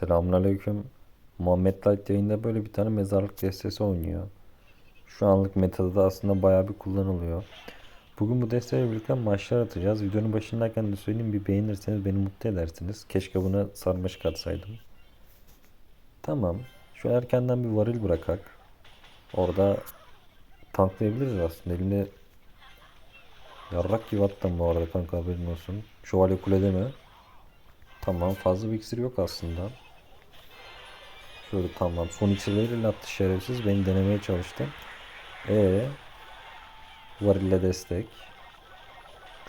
Selamünaleyküm. Muhammed Light yayında böyle bir tane mezarlık destesi oynuyor. Şu anlık metada da aslında bayağı bir kullanılıyor. Bugün bu desteğiyle birlikte maçlar atacağız. Videonun başındayken de söyleyeyim bir beğenirseniz beni mutlu edersiniz. Keşke buna sarmaşık atsaydım. Tamam. Şu erkenden bir varil bırakak. Orada tanklayabiliriz aslında. Elimde yarrak gibi attım bu arada kanka haberin olsun. Şövalye kulede mi? Tamam fazla bir iksir yok aslında. Şöyle tamam. Son iksirleriyle attı şerefsiz. Beni denemeye çalıştı. E Varille destek.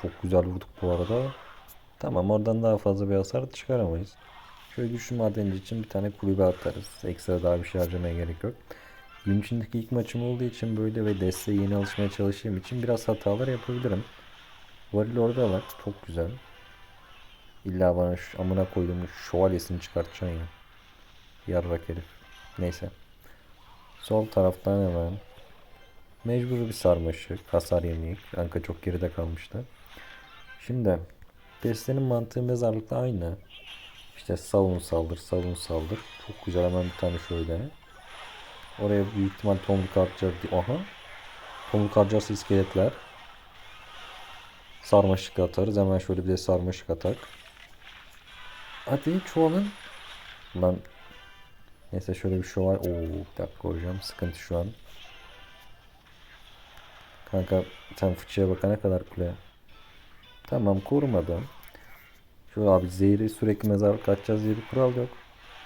Çok güzel vurduk bu arada. Tamam oradan daha fazla bir hasar çıkaramayız. Şöyle düşün madenci için bir tane kulübe atarız. Ekstra daha bir şey harcamaya gerek yok. Gün içindeki ilk maçım olduğu için böyle ve desteğe yeni alışmaya çalıştığım için biraz hatalar yapabilirim. Varil orada var. Çok güzel. İlla bana şu amına koyduğum şövalyesini çıkartacaksın ya. Yarrak herif. Neyse. Sol taraftan hemen. Mecbur bir sarmaşık. Hasar yemeği. Anka çok geride kalmıştı. Şimdi destenin mantığı mezarlıkla aynı. İşte savun saldır, savun saldır. Çok güzel hemen bir tane şöyle. Oraya büyük ihtimal tomruk harcar. Aha. Tomruk harcarsa iskeletler. Sarmaşık atarız. Hemen şöyle bir de sarmaşık atak. Hadi çoğalın. Lan Neyse şöyle bir şöval. Oo bir dakika hocam. Sıkıntı şu an. Kanka sen fıçıya bakana kadar kule. Tamam korumadım. Şu abi zehri sürekli mezarlık atacağız diye bir kural yok.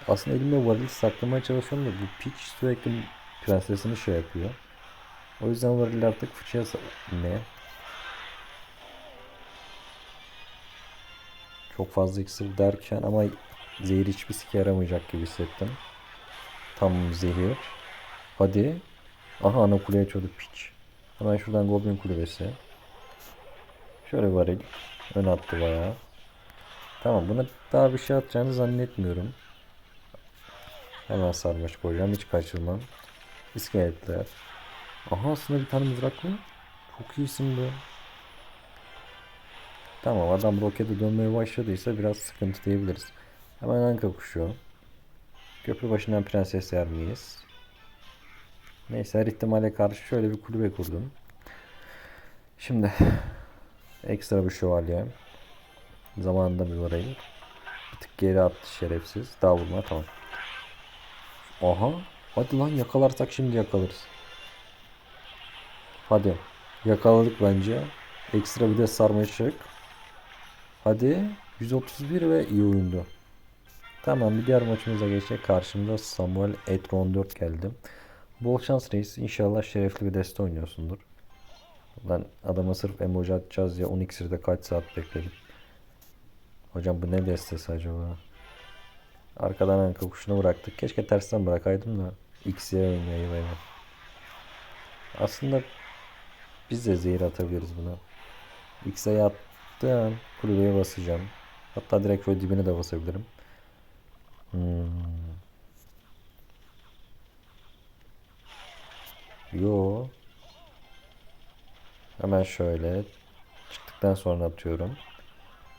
Aslında elimde varil saklamaya çalışıyorum da bu piç sürekli prensesini şey yapıyor. O yüzden varil artık fıçıya ne? Çok fazla iksir derken ama zehir hiçbir sike yaramayacak gibi hissettim. Tam zehir. Hadi. Aha ana kuleye çözdü piç. Hemen şuradan goblin kulübesi. Şöyle varil. Ön attı bayağı. Tamam buna daha bir şey atacağını zannetmiyorum. Hemen sarmaş koyacağım. Hiç kaçırmam. İskeletler. Aha aslında bir tane mızraklı. Çok iyisin be. Tamam adam rokete dönmeye başladıysa biraz sıkıntı diyebiliriz. Hemen anka kuşu. Köprü başından prenses yer miyiz? Neyse her ihtimale karşı şöyle bir kulübe kurdum. Şimdi ekstra bir şövalye. Zamanında bir varayım. Bir tık geri attı şerefsiz. Daha vurma tamam. Aha. Hadi lan yakalarsak şimdi yakalarız. Hadi. Yakaladık bence. Ekstra bir de sarmaşık. Hadi. 131 ve iyi oyundu. Tamam bir diğer maçımıza geçecek. Karşımda Samuel Etron 4 geldi. Bol şans reis. İnşallah şerefli bir deste oynuyorsundur. Lan adama sırf emoji atacağız ya 10 iksirde kaç saat bekledim. Hocam bu ne destesi acaba? Arkadan anka kuşunu bıraktık. Keşke tersten bırakaydım da. X'ye oynayayım eyvah. Aslında biz de zehir atabiliriz buna. X'e yattım. Kulübeye basacağım. Hatta direkt şöyle dibine de basabilirim. Hmm. Yo. Hemen şöyle çıktıktan sonra atıyorum.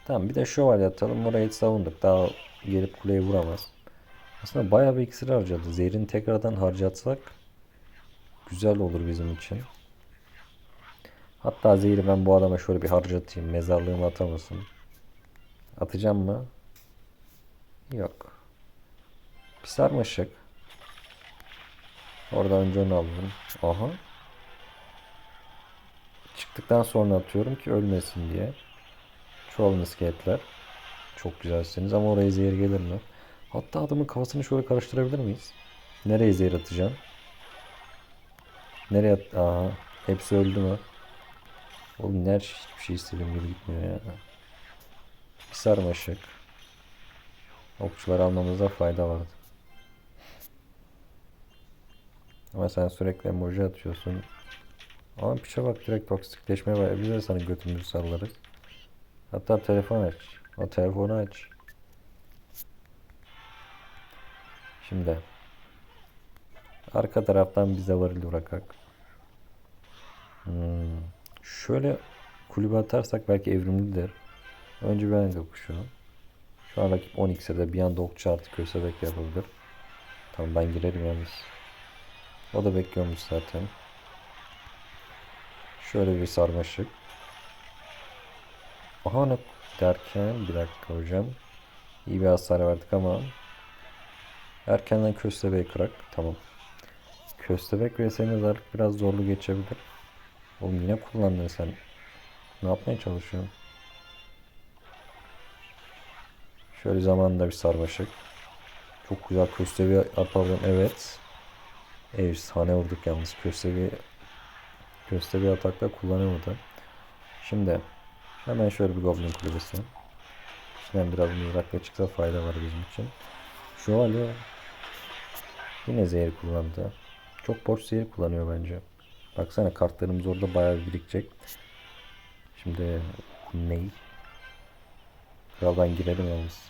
Tamam bir de şövalye atalım. Orayı savunduk. Daha gelip kuleye vuramaz. Aslında bayağı bir iksir harcadı. Zehrini tekrardan harcatsak güzel olur bizim için. Hatta zehri ben bu adama şöyle bir harcatayım. Mezarlığıma atamasın. Atacağım mı? Yok. Bir sarmaşık. Orada önce onu alalım. Aha. Çıktıktan sonra atıyorum ki ölmesin diye. Çoğalın iskeletler. Çok güzelsiniz ama oraya zehir gelir mi? Hatta adamın kafasını şöyle karıştırabilir miyiz? Nereye zehir atacağım? Nereye at... Aha. Hepsi öldü mü? Oğlum her şey, hiçbir şey istediğim gibi gitmiyor ya. Bir sarmaşık. Okçuları almamızda fayda vardı. Ama sen sürekli emoji atıyorsun. Ama piçe bak direkt toksikleşmeye var. Biz de sana götümüzü sallarız. Hatta telefon aç. O telefonu aç. Şimdi. Arka taraftan bize varil bırakak. Hmm. Şöyle kulübe atarsak belki evrimlidir. Önce ben de kuşu. Şu an rakip 10x'e bir anda okçu artı köstebek yapabilir. Tamam ben girerim yalnız. O da bekliyormuş zaten. Şöyle bir sarmaşık. Aha ne derken bir dakika hocam. İyi bir hasar verdik ama erkenden köstebeği kırak. Tamam. Köstebek senin mezarlık biraz zorlu geçebilir. Oğlum yine kullandın sen. Ne yapmaya çalışıyorsun? Şöyle zamanında bir sarmaşık. Çok güzel köstebeği yapalım. Evet. Efsane vurduk yalnız. Köstebeği köstebeği atakta kullanamadı. Şimdi hemen şöyle bir goblin kulübesi. Şimdi biraz mızrakla çıksa fayda var bizim için. Şövalye yine zehir kullandı. Çok boş zehir kullanıyor bence. Baksana kartlarımız orada bayağı birikecek. Şimdi ney? Kraldan girelim yalnız.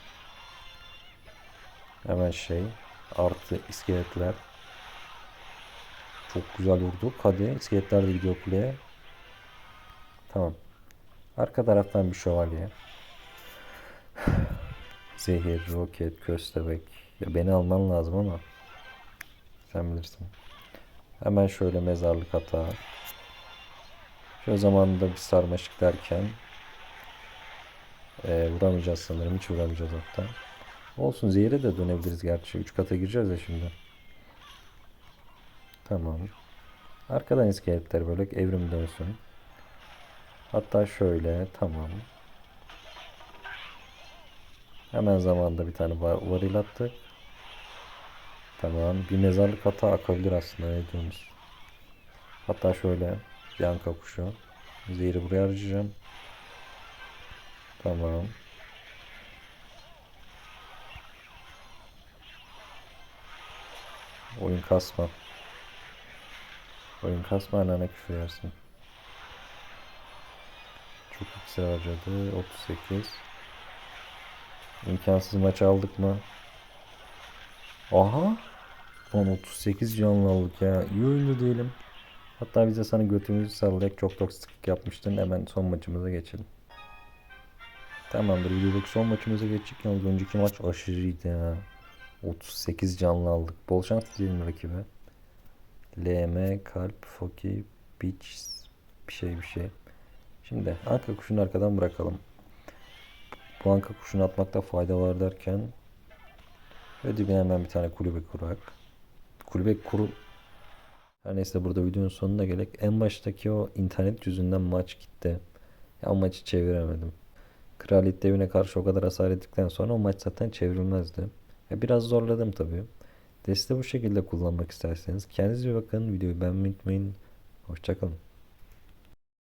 Hemen şey artı iskeletler. Çok güzel vurduk. Hadi iskeletler de gidiyor kuleye. Tamam. Arka taraftan bir şövalye. Zehir, roket, köstebek. Ya beni alman lazım ama. Sen bilirsin. Hemen şöyle mezarlık hata. Şu zamanında bir sarmaşık derken ee, vuramayacağız sanırım. Hiç vuramayacağız hatta. Olsun zehire de dönebiliriz gerçi. 3 kata gireceğiz ya şimdi. Tamam. Arkadan iskeletler böyle evrim dönsün. Hatta şöyle tamam. Hemen zamanda bir tane var, varil attık. Tamam. Bir mezarlık hata akabilir aslında. Ne diyorsunuz? Hatta şöyle. Yanka kuşu. Zehri buraya harcayacağım. Tamam. Oyun kasma. Oyun kasma anana küfür yersin. Çok iksir harcadı. 38. İmkansız maç aldık mı? Aha. Lan 38 canlı aldık ya. İyi oyuncu değilim. Hatta bize sana götümüzü sallayarak çok toksiklik yapmıştın. Hemen son maçımıza geçelim. Tamamdır. Videodaki son maçımıza geçtik. Yalnız önceki maç aşırıydı ya. 38 canlı aldık. Bol şans diyelim rakibe. LM, Kalp, Foki, Beach, bir şey bir şey. Şimdi anka kuşunu arkadan bırakalım. Bu anka kuşunu atmakta fayda var derken ve dibine hemen bir tane kulübe kurak. Kulübe kuru her neyse burada videonun sonuna gelek. En baştaki o internet yüzünden maç gitti. Ya maçı çeviremedim. Kraliyet devine karşı o kadar hasar ettikten sonra o maç zaten çevrilmezdi. Ya biraz zorladım tabii. Desteği bu şekilde kullanmak isterseniz kendinize iyi bakın. Videoyu beğenmeyi unutmayın. Hoşçakalın.